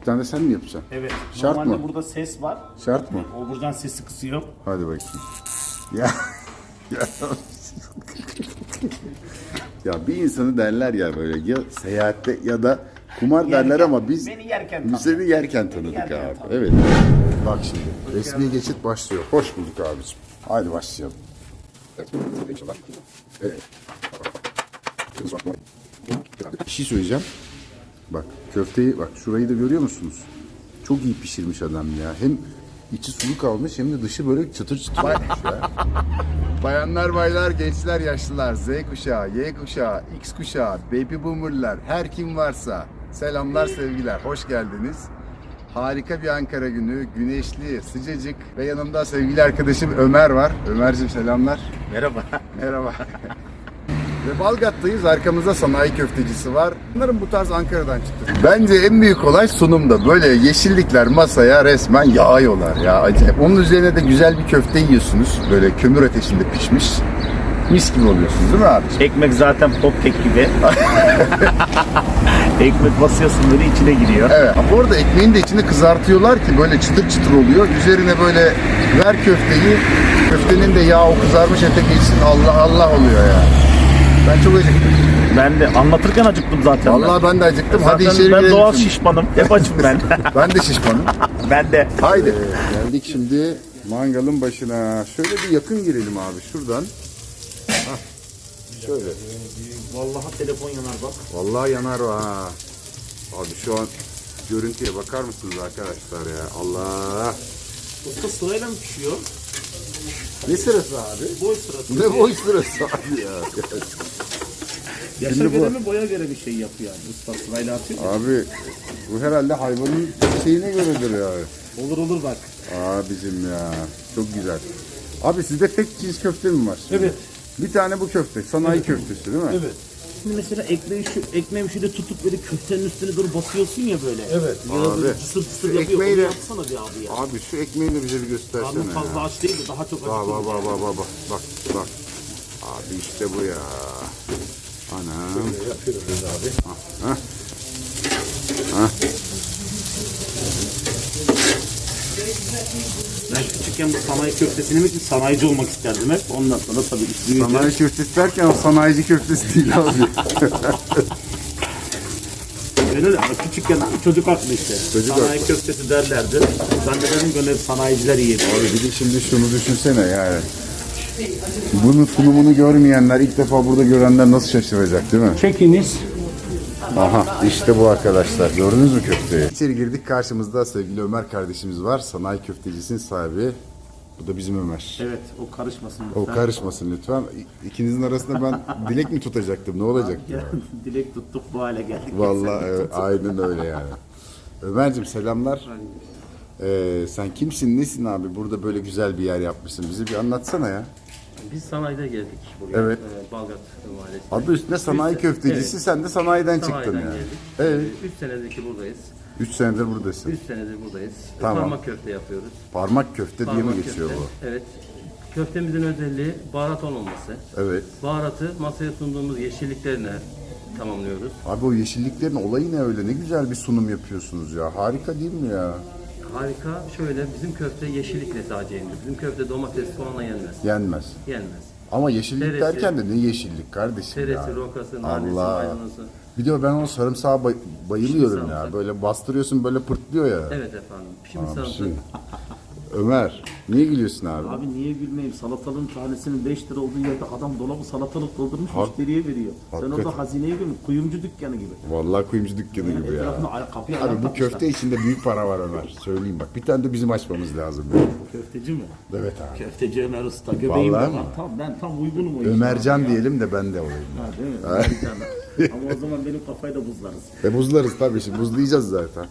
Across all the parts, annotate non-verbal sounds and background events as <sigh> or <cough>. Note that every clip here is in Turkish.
Bir tane de sen mi yapacaksın? Evet. Şart Normalde mı? burada ses var. Şart mı? O buradan sesi kısıyor. Hadi bakayım. Ya <laughs> ya, ya bir insanı derler ya böyle ya seyahatte ya da kumar derler ama biz beni yerken tanıdık. seni yerken tanıdık yerken abi. tanıdık. Evet. Bak şimdi resmi geçit başlıyor. Hoş bulduk abicim. Haydi başlayalım. Evet. Bir şey söyleyeceğim. Bak köfteyi bak şurayı da görüyor musunuz? Çok iyi pişirmiş adam ya. Hem içi sulu kalmış hem de dışı böyle çıtır çıtır olmuş ya. <laughs> Bayanlar, baylar, gençler, yaşlılar, Z kuşağı, Y kuşağı, X kuşağı, baby boomerlar, her kim varsa selamlar, sevgiler, hoş geldiniz. Harika bir Ankara günü, güneşli, sıcacık ve yanımda sevgili arkadaşım Ömer var. Ömerciğim selamlar. Merhaba. Merhaba. <laughs> Ve Balgat'tayız. Arkamızda sanayi köftecisi var. Bunların bu tarz Ankara'dan çıktı. Bence en büyük olay sunumda. Böyle yeşillikler masaya resmen yağıyorlar ya. Acayip. Onun üzerine de güzel bir köfte yiyorsunuz. Böyle kömür ateşinde pişmiş. Mis gibi oluyorsunuz değil mi abi? Ekmek zaten pop kek gibi. <laughs> Ekmek basıyorsun böyle içine giriyor. Evet. Bu arada ekmeğin de içini kızartıyorlar ki böyle çıtır çıtır oluyor. Üzerine böyle ver köfteyi. Köftenin de yağı o kızarmış ete geçsin. Allah Allah oluyor ya. Ben çok acıktım. Ben de anlatırken acıktım zaten. Vallahi ben de acıktım. Hadi Zaten içeri ben girelim doğal şimdi. şişmanım. Hep açım ben. <laughs> Ben de şişmanım. ben de. Haydi. Geldik şimdi mangalın başına. Şöyle bir yakın girelim abi şuradan. Hah. Şöyle. Vallahi telefon yanar bak. Vallahi yanar o ha. Abi şu an görüntüye bakar mısınız arkadaşlar ya? Allah. Usta sırayla mı pişiyor? Ne sırası abi? Boy sırası. Ne boy sırası abi ya? Yaşa Şimdi bu- göre mi boya göre bir şey yapıyor yani. Usta sırayla atıyor. Abi bu herhalde hayvanın şeyine göredir yani. Olur olur bak. Abicim ya çok güzel. Abi sizde tek cins köfte mi var? Evet. Bir tane bu köfte. Sanayi köftesi değil mi? Evet. Şimdi mesela ekmeği şu ekmeği şöyle tutup böyle köftenin üstüne doğru basıyorsun ya böyle. Evet. Ya böyle Abi, cısır cısır şu yapıyor. ekmeği Onu de- yapsana bir abi ya. Abi şu ekmeği de bize bir göstersene Karnım ya. fazla aç değil de daha çok Bak acıktım. bak bak bak bak bak bak bak. Abi işte bu ya. Anam. Yapıyoruz abi. Ben küçükken bu sanayi köftesini mi ki sanayici olmak isterdim hep. Ondan sonra tabii büyüyünce Sanayi köftesi derken o sanayici köftesi değil abi. <laughs> öyle de ama küçükken çocuk aklı işte. Çocuk sanayi aklı. köftesi derlerdi. Ben de dedim böyle sanayiciler yiyelim. abi bir de şimdi şunu düşünsene yani. Bunun sunumunu görmeyenler ilk defa burada görenler nasıl şaşıracak değil mi? Çekiniz. Aha işte bu arkadaşlar. Gördünüz mü köfteyi? İçeri girdik karşımızda sevgili Ömer kardeşimiz var. Sanayi köftecisinin sahibi. Bu da bizim Ömer. Evet o karışmasın O lütfen. karışmasın lütfen. İkinizin arasında ben <laughs> dilek mi tutacaktım? Ne olacaktı? ya? <laughs> Dilek tuttuk bu hale geldik. Vallahi evet, aynen öyle yani. <laughs> Ömer'cim selamlar. Ee, sen kimsin, nesin abi? Burada böyle güzel bir yer yapmışsın. Bizi bir anlatsana ya. Biz sanayide geldik buraya. Evet. Ee, Balgat Mahallesi. Adı üstünde sanayi köftecisi, evet. sen de sanayiden çıktın Sanayiden yani. geldik. Evet. 3 senedir ki buradayız. 3 senedir buradasın. 3 senedir buradayız. Tamam. Parmak köfte yapıyoruz. Parmak köfte diye mi geçiyor köfte. bu? Evet. Köftemizin özelliği baharat olmaması. Evet. Baharatı masaya sunduğumuz yeşilliklerine tamamlıyoruz. Abi o yeşilliklerin olayı ne öyle? Ne güzel bir sunum yapıyorsunuz ya. Harika değil mi ya? Harika. Şöyle bizim köfte yeşillikle sadece yenir. Bizim köfte domates, soğanla yenmez. Yenmez. Yenmez. Ama yeşillik Teresi. derken de ne yeşillik kardeşim ya. Teresi, rokası, nanesi, Allah. maydanozu. Bir de ben o sarımsağa bay- bayılıyorum Şimdi ya. sarımsak. Böyle bastırıyorsun böyle pırtlıyor ya. Evet efendim. Şimdi Abi sarımsak. şimdi- Ömer, niye gülüyorsun abi? Abi niye gülmeyeyim? Salatalığın tanesinin 5 lira olduğu yerde adam dolabı salatalık doldurmuş Hak- müşteriye veriyor. Sen Hakikaten. orada hazineyi görüyorsun. Kuyumcu dükkanı gibi. Vallahi kuyumcu dükkanı gibi ya. Etrafına ay- kapıya Abi bu takmışlar. köfte içinde büyük para var Ömer. Söyleyeyim bak. Bir tane de bizim açmamız lazım. Köfteci mi? Evet abi. Köfteci Ömer Usta. Göbeğim Vallahi var. mi? Tam, ben tam uygunum o işe. Ömercan diyelim de ben de olayım. Ha, değil mi? Ömercan. Ama o zaman benim kafayı da buzlarız. E buzlarız tabii şimdi buzlayacağız zaten.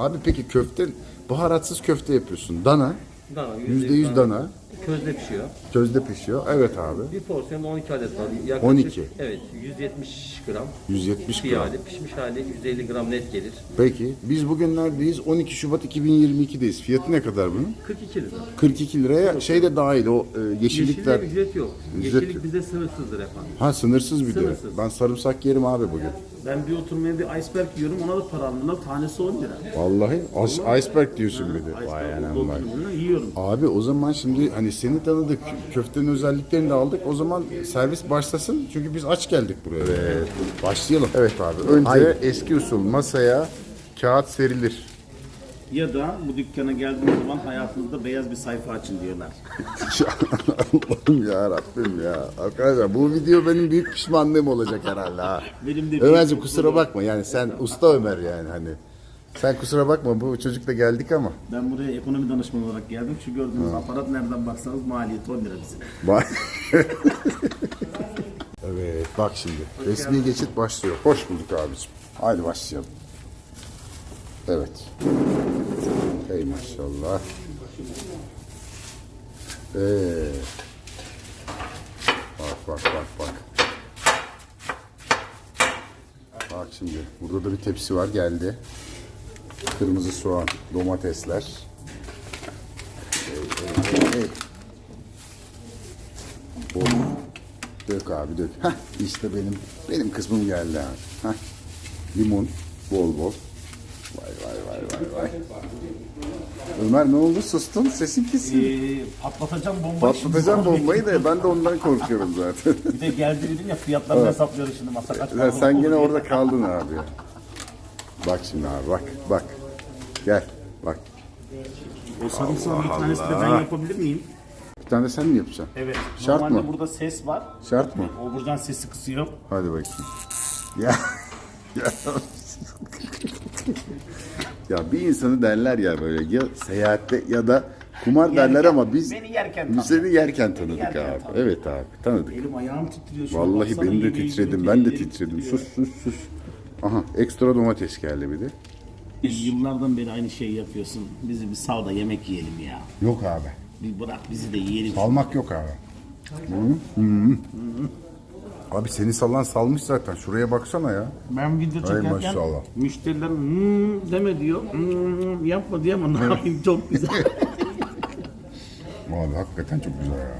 Abi peki köfte, baharatsız köfte yapıyorsun. Dana, Dana, yüzde yüz dana, Közde pişiyor. közde pişiyor. Evet abi. Bir porsiyon 12 adet var. Yaklaşık, 12. Evet 170 gram. 170 Çiğ gram. hali, pişmiş hali 150 gram net gelir. Peki biz bugün neredeyiz? 12 Şubat 2022'deyiz. Fiyatı ne kadar bunun? 42 lira. 42 liraya şey de dahil o e, yeşillikler. Yeşillik ücret yok. Ücret Yeşillik yok. bizde sınırsızdır efendim. Ha sınırsız bir de. Sınırsız. Ben sarımsak yerim abi bugün. Ben bir oturmaya bir iceberg yiyorum ona da para almıyorlar. Tanesi 10 lira. Vallahi ice- iceberg diyorsun bir de. Vay anam vay. oturduğumda yiyorum. Abi o zaman şimdi hani seni tanıdık, köftenin özelliklerini de aldık. O zaman servis başlasın. Çünkü biz aç geldik buraya. Evet, başlayalım. Evet abi. Önce eski usul masaya kağıt serilir. Ya da bu dükkana geldiğiniz zaman hayatınızda beyaz bir sayfa açın diyorlar. <laughs> Allah'ım ya Rabbim ya. Arkadaşlar bu video benim büyük pişmanlığım olacak herhalde ha. <laughs> Benim de Ömerciğim kusura bakma yani sen usta Ömer yani hani. Sen kusura bakma bu çocukla geldik ama. Ben buraya ekonomi danışmanı olarak geldim. Şu gördüğünüz aparat nereden baksanız maliyeti 10 lira bize. <laughs> Evet bak şimdi resmi geçit başlıyor. Hoş bulduk abicim. Haydi başlayalım. Evet. Hey maşallah. Ee. Bak bak bak bak. Bak şimdi burada da bir tepsi var geldi. Kırmızı soğan, domatesler. Hey, hey, hey. Bol. Dök abi dök. Heh, işte benim benim kısmım geldi abi. Heh. Limon bol bol. Vay vay vay vay vay. Ömer ne oldu sustun sesin kesildi. Ee, patlatacağım bombayı. şimdi. Patlatacağım bombayı da ben de ondan korkuyorum zaten. Bir de geldi dedim ya fiyatlarını hesaplıyoruz şimdi masa kaç Ya para sen gene orada kaldın abi ya. Bak şimdi abi bak bak. Gel bak. O sarımsağın bir tanesini de ben yapabilir miyim? Bir tane de sen mi yapacaksın? Evet. Şart Normalde mı? burada ses var. Şart mı? O buradan sesi kısıyor. Hadi bakayım. Ya. <laughs> ya. Ya bir insanı derler ya böyle ya seyahatte ya da kumar derler ama biz beni yerken tanıdık. seni yerken tanıdık yerken abi. tanıdık. Evet abi tanıdık. Elim ayağım titriyor. şu. Vallahi benim de titredim. Ben de titredim. Sus sus sus. Aha ekstra domates geldi bir de. Yıllardan beri aynı şeyi yapıyorsun. Bizi bir sal da yemek yiyelim ya. Yok abi. Bir bırak bizi de yiyelim. Salmak yok abi. Hı? Hı. Abi seni sallan salmış zaten. Şuraya baksana ya. Ben video çekerken maşallah. müşteriler hmm deme diyor. Hmm, yapma diye ama ne yapayım çok güzel. <laughs> Abi hakikaten çok güzel ya.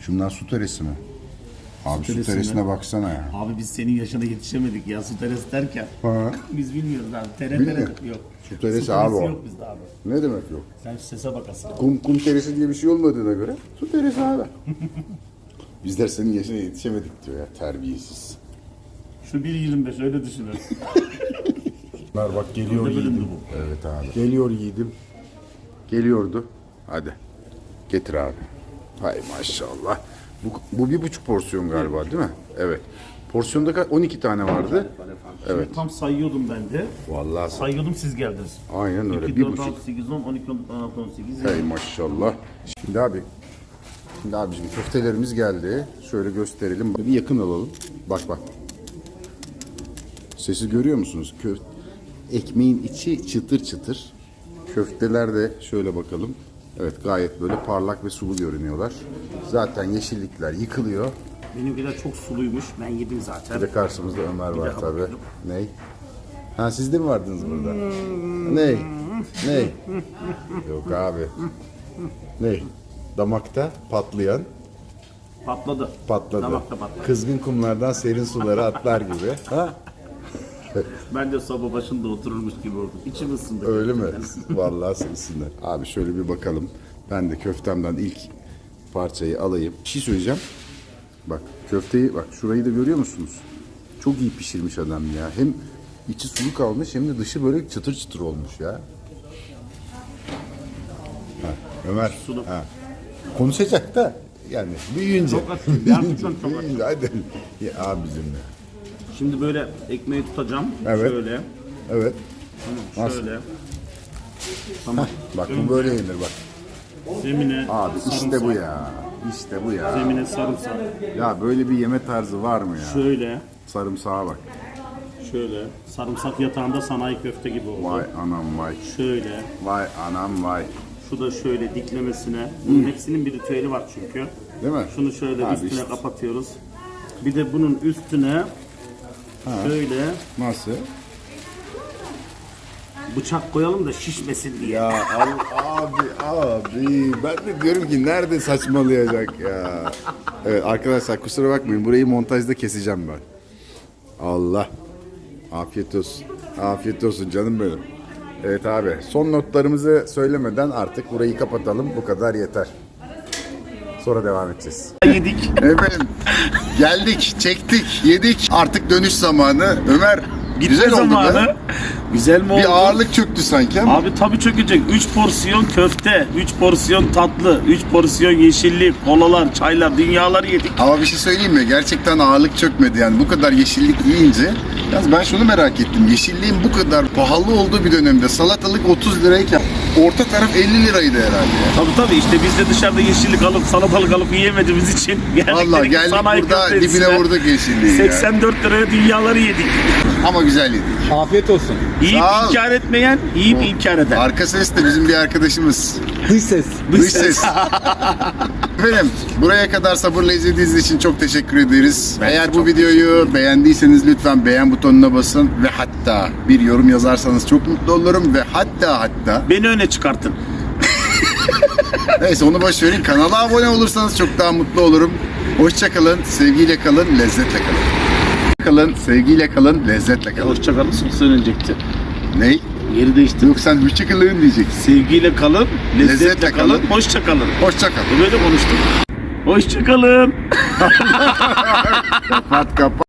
Şunlar su teresi mi? Abi su, teresi teresine mi? baksana ya. Abi biz senin yaşına yetişemedik ya su teresi derken. Ha. Biz bilmiyoruz abi. Tere tere yok. Su teresi abi o. yok bizde abi. Ne demek yok? Sen şu sese bakasın. Kum, kum teresi diye bir şey olmadığına göre su teresi abi. <laughs> Bizler senin yaşına yetişemedik diyor ya terbiyesiz. Şu 1.25 öyle düşünün. Bunlar bak geliyor yiğidim. Evet abi. Geliyor yiğidim. Geliyordu. Hadi. Getir abi. Hay maşallah. Bu, bu bir buçuk porsiyon galiba değil mi? Evet. Porsiyonda ka- 12 tane vardı. Evet. Tam sayıyordum ben de. Vallahi Sayıyordum siz geldiniz. aynen öyle. 2, Bir 4, buçuk. 6, 8, 10, 12, 16, 18. Hey maşallah. Şimdi abi. Şimdi abicim köftelerimiz geldi. Şöyle gösterelim. Bir yakın alalım. Bak bak. Sesi görüyor musunuz? Kö Ekmeğin içi çıtır çıtır. Köfteler de şöyle bakalım. Evet gayet böyle parlak ve sulu görünüyorlar. Zaten yeşillikler yıkılıyor. Benimkiler çok suluymuş. Ben yedim Bir zaten. de karşımızda Ömer var tabi. Ney? Ha siz de mi vardınız burada? Ney? Ney? Yok abi. Ney? Damakta patlayan Patladı. patladı. Damakta patladı. Kızgın kumlardan serin sulara atlar gibi. <laughs> Ha? Ben de soba başında otururmuş gibi oldum. İçim ısındı. Öyle mi? <laughs> Vallahi sensinler. Abi şöyle bir bakalım. Ben de köftemden ilk parçayı alayım. Bir şey söyleyeceğim. Bak köfteyi bak şurayı da görüyor musunuz? Çok iyi pişirmiş adam ya. Hem içi sulu kalmış hem de dışı böyle çıtır çıtır olmuş ya. Ha, Ömer. Sulu. Ha. Konuşacak da yani büyüyünce. Çok açım, <laughs> gerçekten çok büyüyünce, hadi. Ya abicim ya. Şimdi böyle ekmeği tutacağım. Evet. Şöyle. Evet. Tamam. Nasıl? Şöyle. Tamam. Bak bu böyle yenir bak. Zemine Abi işte sarımsak. bu ya. İşte bu ya. Zemine sarımsak. Ya böyle bir yeme tarzı var mı ya? Şöyle. Sarımsağa bak. Şöyle. Sarımsak yatağında sanayi köfte gibi oldu. Vay anam vay. Şöyle. Vay anam vay. Şu da şöyle diklemesine. Bunun hepsinin bir ritüeli var çünkü. Değil mi? Şunu şöyle Abi üstüne işte. kapatıyoruz. Bir de bunun üstüne şöyle Nasıl? bıçak koyalım da şişmesin diye. Ya al, abi abi ben de diyorum ki nerede saçmalayacak ya. Evet arkadaşlar kusura bakmayın burayı montajda keseceğim ben. Allah. Afiyet olsun. Afiyet olsun canım benim. Evet abi son notlarımızı söylemeden artık burayı kapatalım. Bu kadar yeter. Sonra devam edeceğiz. Yedik. Efendim geldik, çektik, yedik. Artık dönüş zamanı. Ömer Gitme güzel oldu zamanı. be. Güzel mi oldu? Bir ağırlık çöktü sanki ama. Abi tabii çökecek. 3 porsiyon köfte, 3 porsiyon tatlı, 3 porsiyon yeşillik, kolalar, çaylar, dünyaları yedik. Ama bir şey söyleyeyim mi? Gerçekten ağırlık çökmedi yani bu kadar yeşillik yiyince. Yalnız ben şunu merak ettim. Yeşilliğin bu kadar pahalı olduğu bir dönemde salatalık 30 lirayken orta taraf 50 liraydı herhalde. ya. Tabii tabii işte biz de dışarıda yeşillik alıp salatalık alıp yiyemediğimiz için <laughs> geldik Vallahi dedik geldik sanayi burada dibine vurduk yeşilliği ya. 84 liraya dünyaları yedik. Ama güzel yedik. Afiyet olsun. Yiyip Sağ ol. inkar etmeyen, yiyip inkar eder. Arka ses de bizim bir arkadaşımız. Dış ses. Dış ses. <laughs> Efendim buraya kadar sabırla izlediğiniz için çok teşekkür ederiz. Eğer bu videoyu beğendiyseniz lütfen beğen butonuna basın ve hatta bir yorum yazarsanız çok mutlu olurum ve hatta hatta Beni öne çıkartın. <laughs> neyse onu boş verin kanala abone olursanız çok daha mutlu olurum. Hoşçakalın, sevgiyle kalın, lezzetle kalın. Kalın, sevgiyle kalın, lezzetle kalın. Hoşçakalın son söylenecekti. Ney? Yeri değişti. Yok sen hoşçakalın diyeceksin. Sevgiyle kalın, lezzetle, Lezzetle kalın, kalın. hoşça kalın. Hoşçakal. Böyle konuştuk. Hoşça kalın. Kapat <laughs> kapat.